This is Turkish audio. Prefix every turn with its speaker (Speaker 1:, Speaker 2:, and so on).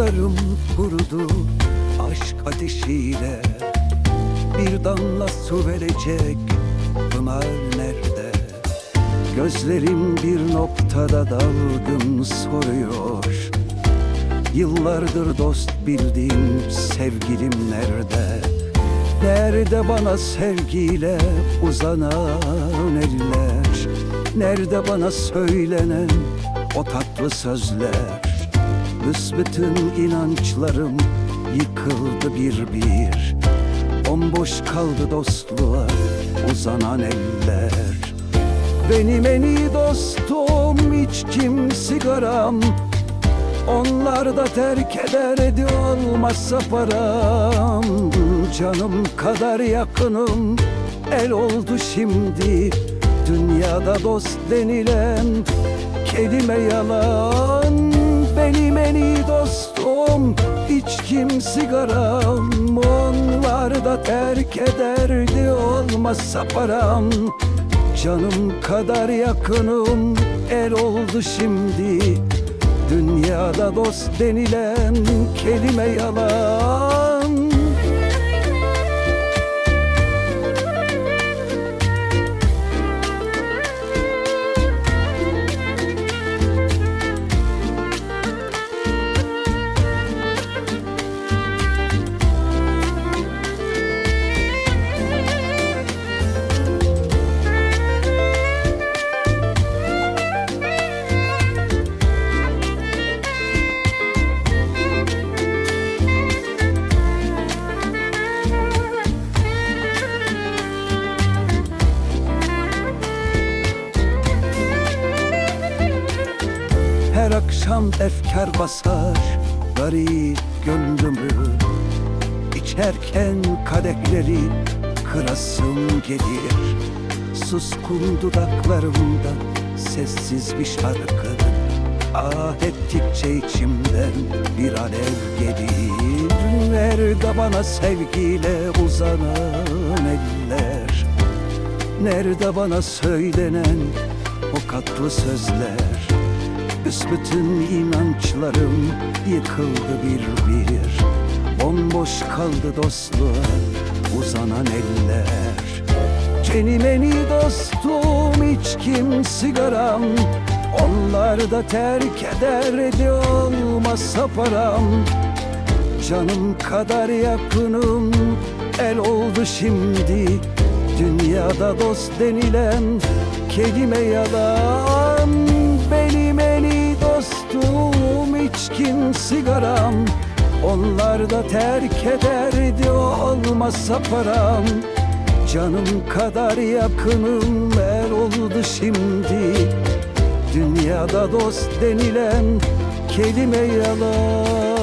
Speaker 1: Dudaklarım kurudu aşk ateşiyle Bir damla su verecek pınar nerede? Gözlerim bir noktada dalgın soruyor Yıllardır dost bildiğim sevgilim nerede? Nerede bana sevgiyle uzanan eller? Nerede bana söylenen o tatlı sözler? Büsbütün inançlarım yıkıldı bir bir. Bomboş kaldı dostluğa uzanan eller. Benim en iyi dostum içkim sigaram. Onlar da terk ederdi olmazsa param. Canım kadar yakınım el oldu şimdi. Dünyada dost denilen kelime yalan Benim en iyi dostum. İçkim sigaram Onlar da terk ederdi olmazsa param. Canım kadar yakınım el oldu şimdi. Dünyada dost denilen kelime yalan akşam efkar basar garip gönlümü. İçerken kadehleri kırasım gelir. Suskun dudaklarımda sessiz bir şarkı. Ah ettikçe içimden bir alev gelir. Nerede bana sevgiyle uzanan eller. Nerede bana söylenen o katlı sözler Büsbütün inançlarım yıkıldı bir bir. Bomboş kaldı dostluğa uzanan eller. Benim en iyi dostum içkim sigaram. Onlar da terk ederdi olmazsa param. Canım kadar yakınım el oldu şimdi. Dünyada dost denilen kelime yalan içkim sigaram. Onlar da terk ederdi olmazsa param. Canım kadar yakınım el oldu şimdi. Dünyada dost denilen kelime yalan